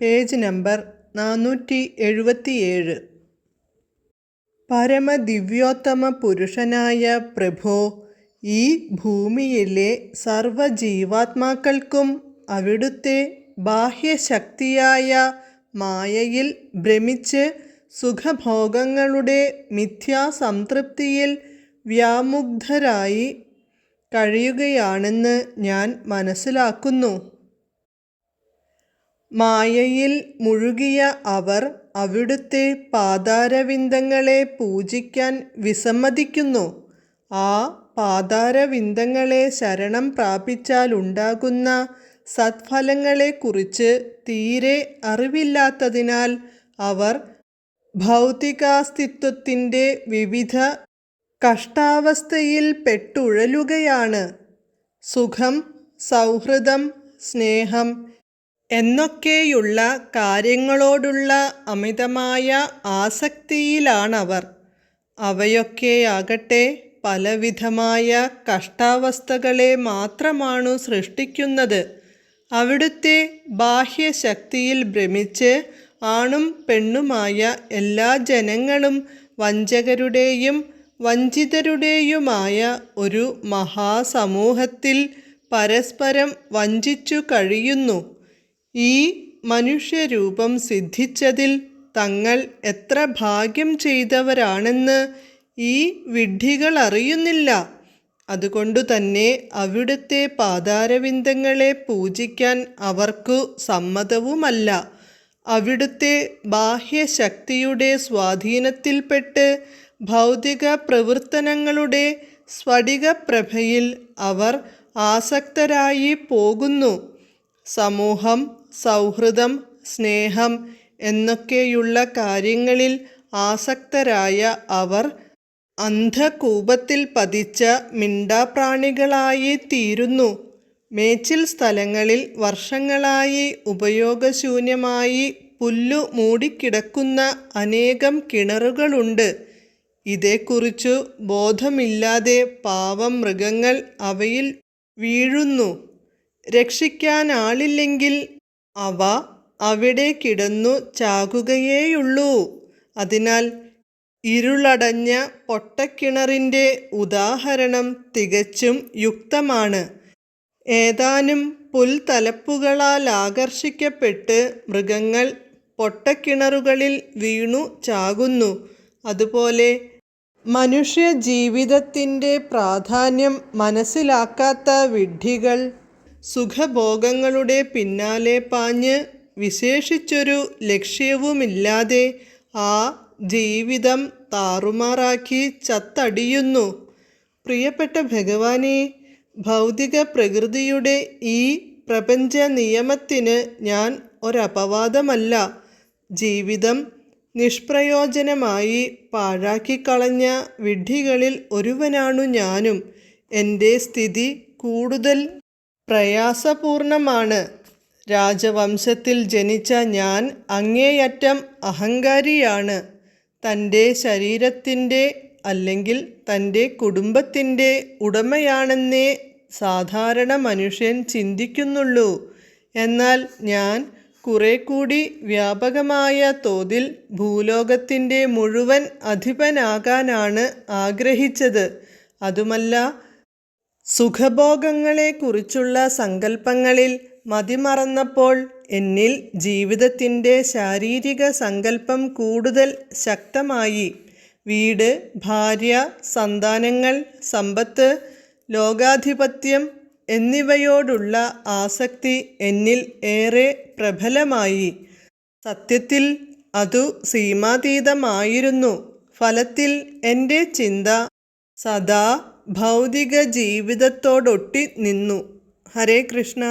Page number നാനൂറ്റി എഴുപത്തിയേഴ് പരമദിവ്യോത്തമ പുരുഷനായ പ്രഭോ ഈ ഭൂമിയിലെ സർവജീവാത്മാക്കൾക്കും അവിടുത്തെ ബാഹ്യശക്തിയായ മായയിൽ ഭ്രമിച്ച് സുഖഭോഗങ്ങളുടെ മിഥ്യാസംതൃപ്തിയിൽ വ്യാമുഗ്ധരായി കഴിയുകയാണെന്ന് ഞാൻ മനസ്സിലാക്കുന്നു. മായയിൽ മുഴുകിയ അവർ അവിടുത്തെ പാതാരവിന്ദങ്ങളെ പൂജിക്കാൻ വിസമ്മതിക്കുന്നു. ആ പാതാരവിന്ദങ്ങളെ ശരണം പ്രാപിച്ചാലുണ്ടാകുന്ന സത്ഫലങ്ങളെക്കുറിച്ച് തീരെ അറിവില്ലാത്തതിനാൽ അവർ ഭൗതികാസ്തിത്വത്തിന്റെ വിവിധ കഷ്ടാവസ്ഥയിൽ പെട്ടുഴലുകയാണ്. സുഖം സൗഹൃദം സ്നേഹം എന്നൊക്കെയുള്ള കാര്യങ്ങളോടുള്ള അമിതമായ ആസക്തിയിലാണവർ. അവയൊക്കെയാകട്ടെ പലവിധമായ കഷ്ടാവസ്ഥകളെ മാത്രമാണു സൃഷ്ടിക്കുന്നത്. അവിടുത്തെ ബാഹ്യശക്തിയിൽ ഭ്രമിച്ച് ആണും പെണ്ണുമായ എല്ലാ ജനങ്ങളും വഞ്ചകരുടെയും വഞ്ചിതരുടെയുമായ ഒരു മഹാസമൂഹത്തിൽ പരസ്പരം വഞ്ചിച്ചു കഴിയുന്നു. ഈ മനുഷ്യരൂപം സിദ്ധിച്ചതിൽ തങ്ങൾ എത്ര ഭാഗ്യം ചെയ്തവരാണെന്ന് ഈ വിഡ്ഢികൾ അറിയുന്നില്ല. അതുകൊണ്ടു തന്നെ അവിടുത്തെ പാതാരവിന്ദങ്ങളെ പൂജിക്കാൻ അവർക്കു സമ്മതവുമല്ല. അവിടുത്തെ ബാഹ്യശക്തിയുടെ സ്വാധീനത്തിൽപ്പെട്ട് ഭൗതിക പ്രവർത്തനങ്ങളുടെ സ്ഫടികപ്രഭയിൽ അവർ ആസക്തരായി പോകുന്നു. സമൂഹം സൗഹൃദം സ്നേഹം എന്നൊക്കെയുള്ള കാര്യങ്ങളിൽ ആസക്തരായ അവർ അന്ധകൂപത്തിൽ പതിച്ച മിണ്ടാപ്രാണികളായി തീരുന്നു. മേച്ചിൽ സ്ഥലങ്ങളിൽ വർഷങ്ങളായി ഉപയോഗശൂന്യമായി പുല്ലു മൂടിക്കിടക്കുന്ന അനേകം കിണറുകളുണ്ട്. ഇതേക്കുറിച്ചു ബോധമില്ലാതെ പാവം മൃഗങ്ങൾ അവയിൽ വീഴുന്നു. രക്ഷിക്കാനാളില്ലെങ്കിൽ അവ അവിടെ കിടന്നു ചാകുകയേയുള്ളൂ. അതിനാൽ ഇരുളടഞ്ഞ പൊട്ടക്കിണറിന്റെ ഉദാഹരണം തികച്ചും യുക്തമാണ്. ഏതാനും പുൽതലപ്പുകളാൽ ആകർഷിക്കപ്പെട്ട് മൃഗങ്ങൾ പൊട്ടക്കിണറുകളിൽ വീണു ചാകുന്നു. അതുപോലെ മനുഷ്യ ജീവിതത്തിന്റെ പ്രാധാന്യം മനസ്സിലാക്കാത്ത വിഡ്ഢികൾ സുഖഭോഗങ്ങളുടെ പിന്നാലെ പാഞ്ഞ് വിശേഷിച്ചൊരു ലക്ഷ്യവുമില്ലാതെ ആ ജീവിതം താറുമാറാക്കി ചത്തടിയുന്നു. പ്രിയപ്പെട്ട ഭഗവാനെ ഭൗതിക പ്രകൃതിയുടെ ഈ പ്രപഞ്ച നിയമത്തിന് ഞാൻ ഒരപവാദമല്ല. ജീവിതം നിഷ്പ്രയോജനമായി പാഴാക്കിക്കളഞ്ഞ വിഡ്ഢികളിൽ ഒരുവനാണു ഞാനും. എന്റെ സ്ഥിതി കൂടുതൽ പ്രയാസപൂർണമാണ്. രാജവംശത്തിൽ ജനിച്ച ഞാൻ അങ്ങേയറ്റം അഹങ്കാരിയാണ്. തന്റെ ശരീരത്തിന്റെ അല്ലെങ്കിൽ തന്റെ കുടുംബത്തിന്റെ ഉടമയാണെന്നേ സാധാരണ മനുഷ്യൻ ചിന്തിക്കുന്നുള്ളൂ. എന്നാൽ ഞാൻ കുറെ കൂടി വ്യാപകമായ തോതിൽ ഭൂലോകത്തിന്റെ മുഴുവൻ അധിപനാകാനാണ് ആഗ്രഹിച്ചത്. അതുമല്ല സുഖഭോഗങ്ങളെക്കുറിച്ചുള്ള സങ്കല്പങ്ങളിൽ മതിമറന്നപ്പോൾ എന്നിൽ ജീവിതത്തിന്റെ ശാരീരിക സങ്കല്പം കൂടുതൽ ശക്തമായി. വീട് ഭാര്യ സന്താനങ്ങൾ സമ്പത്ത് ലോകാധിപത്യം എന്നിവയോടുള്ള ആസക്തി എന്നിൽ ഏറെ പ്രബലമായി. സത്യത്തിൽ അതു സീമാതീതമായിരുന്നു. ഫലത്തിൽ എന്റെ ചിന്ത സദാ ഭൗതിക ജീവിതത്തോടൊട്ടി നിന്നു. ഹരേ കൃഷ്ണ.